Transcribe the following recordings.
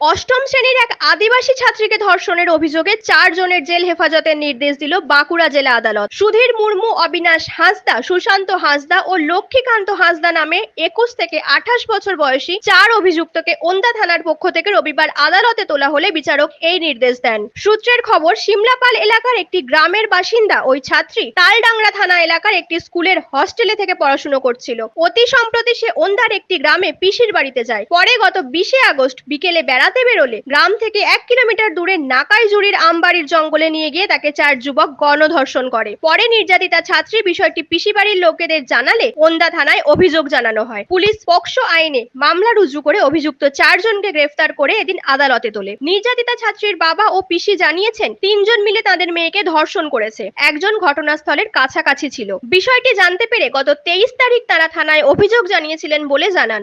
অষ্টম শ্রেণির এক আদিবাসী ছাত্রীকে ধর্ষণের অভিযোগে চার জনের জেল হেফাজতের নির্দেশ দিল বাঁকুড়া জেলা আদালত। সুধীর মুর্মু, অবিনাশ হাঁসদা, সুশান্ত হাঁসদা ও লক্ষ্মীকান্ত হাঁসদা নামে একুশ থেকে আঠাশ বছর বয়সী চার অভিযুক্তকে ওন্দা থানার পক্ষ থেকে রবিবার আদালতে তোলা হলে বিচারক এই নির্দেশ দেন। সূত্রের খবর সিমলাপাল এলাকার একটি গ্রামের বাসিন্দা ওই ছাত্রী তালডাংরা থানা এলাকার একটি স্কুলের হস্টেলে থেকে পড়াশুনো করছিল। অতি সম্প্রতি সে ওন্দার একটি গ্রামে পিসির বাড়িতে যায়। পরে গত বিশে আগস্ট বিকেলে বেড়াতে বেরোলে গ্রাম থেকে এক কিলোমিটার দূরে নাকাইজুড়ির আমবাড়ির জঙ্গলে নিয়ে গিয়ে তাকে চার যুবক গণধর্ষণ করে। পরে নির্যাতিতা ছাত্রী বিষয়টি পিসি বাড়ির লোকেদের জানালে ওন্দা থানায় অভিযোগ জানানো হয়। পুলিশ পক্সো আইনে মামলা রুজু করে অভিযুক্ত চারজনকে গ্রেফতার করে এদিন আদালতে তোলে। নির্যাতিতা ছাত্রীর বাবা ও পিসি জানিয়েছেন, তিনজন মিলে তাদের মেয়েকে ধর্ষণ করেছে। একজন ঘটনাস্থলের কাছাকাছি ছিল। বিষয়টি জানতে পেরে গত তেইশ তারিখ তারা থানায় অভিযোগ জানিয়েছিলেন বলে জানান।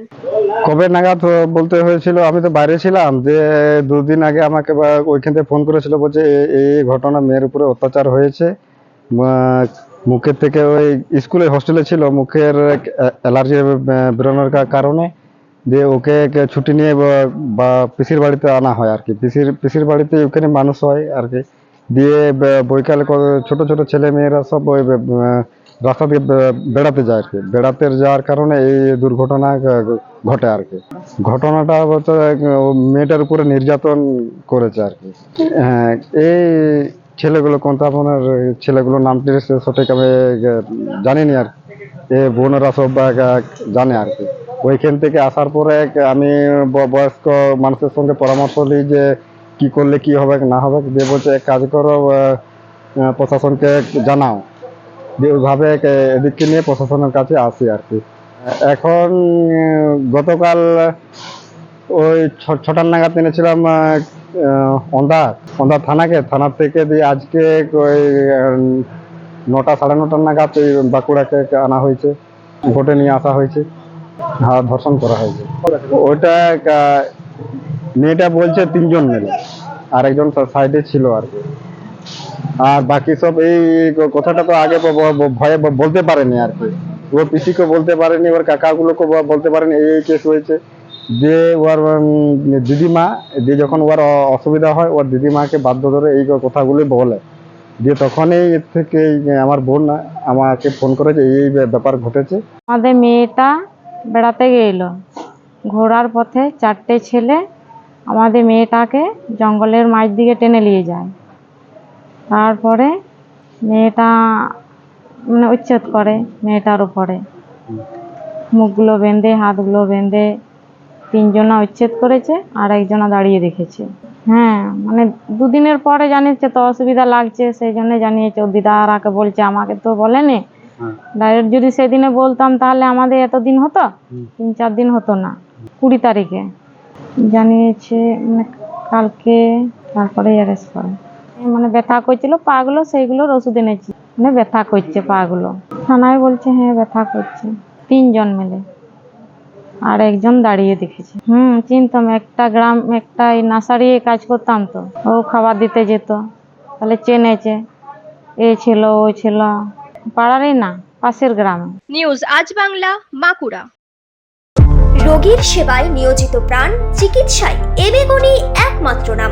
কবে নাগাদ বলতে হয়েছিল? আমি তো বাইরে ছিলাম। যে দুদিন আগে আমাকে ওইখান থেকে ফোন করেছিল বলছে এই ঘটনা মেয়ের উপরে অত্যাচার হয়েছে। মুখের থেকে ওই স্কুলে হোস্টেলে ছিল, মুখের অ্যালার্জি বেরোনোর কারণে দিয়ে ওকে ছুটি নিয়ে বা- পিসির বাড়িতে আনা হয় আর কি। পিসির পিসির বাড়িতে ওখানে মানুষ হয় আর কি। দিয়ে বৈকালে ছোট ছোট ছেলে মেয়েরা সব ওই রাস্তা দিয়ে বেড়াতে যায় আর কি। বেড়াতে যাওয়ার কারণে এই দুর্ঘটনা ঘটে আর কি। ঘটনাটা হচ্ছে মেয়েটার উপরে নির্যাতন করেছে আর কি। হ্যাঁ এই ছেলেগুলো কোন আপনার ছেলেগুলোর নামটি সঠিক আমি জানিনি আর। এ বোনেরা সব জানে আর কি। ওইখান থেকে আসার পরে, আমি বয়স্ক মানুষের সঙ্গে পরামর্শ নিই যে কি করলে কি হবে, না হবে, দিয়ে বলছে, এক কাজ করো প্রশাসনকে জানাও। দিয়ে ওইভাবে এদিককে নিয়ে প্রশাসনের কাছে আসি আর কি। এখন, গতকাল ওই ছটার নাগাদ এনেছিলাম অন্ধার অন্ধার থানাকে। থানা থেকে দিয়ে আজকে ওই নটা, সাড়ে নটার নাগাদ ওই বাঁকুড়াকে আনা হয়েছে, ভোটে নিয়ে আসা হয়েছে হ্যাঁ ধর্ষণ করা হয়েছে। ওইটা মেয়েটা বলছে তিনজন মিলে আর একজন সাইডে ছিল আর কি। আর বাকি সব এই কথাটা তো আগে ভয়ে বলতে পারেনি আর কি। ওর পিসিকে বলতে পারেনি, ওর কাকাগুলোকে বলতে পারেনি, এই কেস হয়েছে। যে ওর দিদিমা, যে যখন ওর অসুবিধা হয়, ওর দিদিমাকে বাধ্য ধরে এই কথাগুলি বলে। দিয়ে তখনই এর থেকে আমার বোন আমাকে ফোন করেছে, এই এই ব্যাপার ঘটেছে। আমাদের মেয়েটা বেড়াতে গেল। ঘোরার পথে চারটে ছেলে আমাদের মেয়েটাকে জঙ্গলের মাঝ দিকে টেনে নিয়ে যায়। তারপরে মেয়েটা মানে উচ্ছেদ করে মেয়েটার উপরে। মুখগুলো বেঁধে হাতগুলো বেঁধে তিনজনা উচ্ছেদ করেছে আর একজনা দাঁড়িয়ে রেখেছে। হ্যাঁ মানে দুদিনের পরে জানিয়েছে তো অসুবিধা লাগছে সেই জন্য জানিয়েছে ও দিদা আরাকে বলছে আমাকে তো বলেনি। ডাইরেক্ট যদি সেদিনে বলতাম তাহলে আমাদের এতদিন হতো? তিন চার দিন হতো না। কুড়ি তারিখে। জানিয়েছে মানে কালকে তারপরে অ্যারেস্ট করে। মানে ব্যথা করছিল পাগুলো সেইগুলোর ওষুধ এনেছি। মানে ব্যথা করছে পাগুলো। থানায় বলছে হ্যাঁ ব্যথা করছে। তিনজন মিলে। আর একজন দাঁড়িয়ে দেখেছে। হুম চিনতাম একটা গ্রাম একটা এই নার্সারি কাজ করতাম তো। ও খাবার দিতে যেত। তাহলে চেনেছে এ ছিল ও ছিল। পাড়ারই না পাশের গ্রামে। নিউজ আজ বাংলা বাঁকুড়া। রোগীর সেবায় নিয়োজিত প্রাণ চিকিৎসায় এবেগুনি একমাত্র নাম।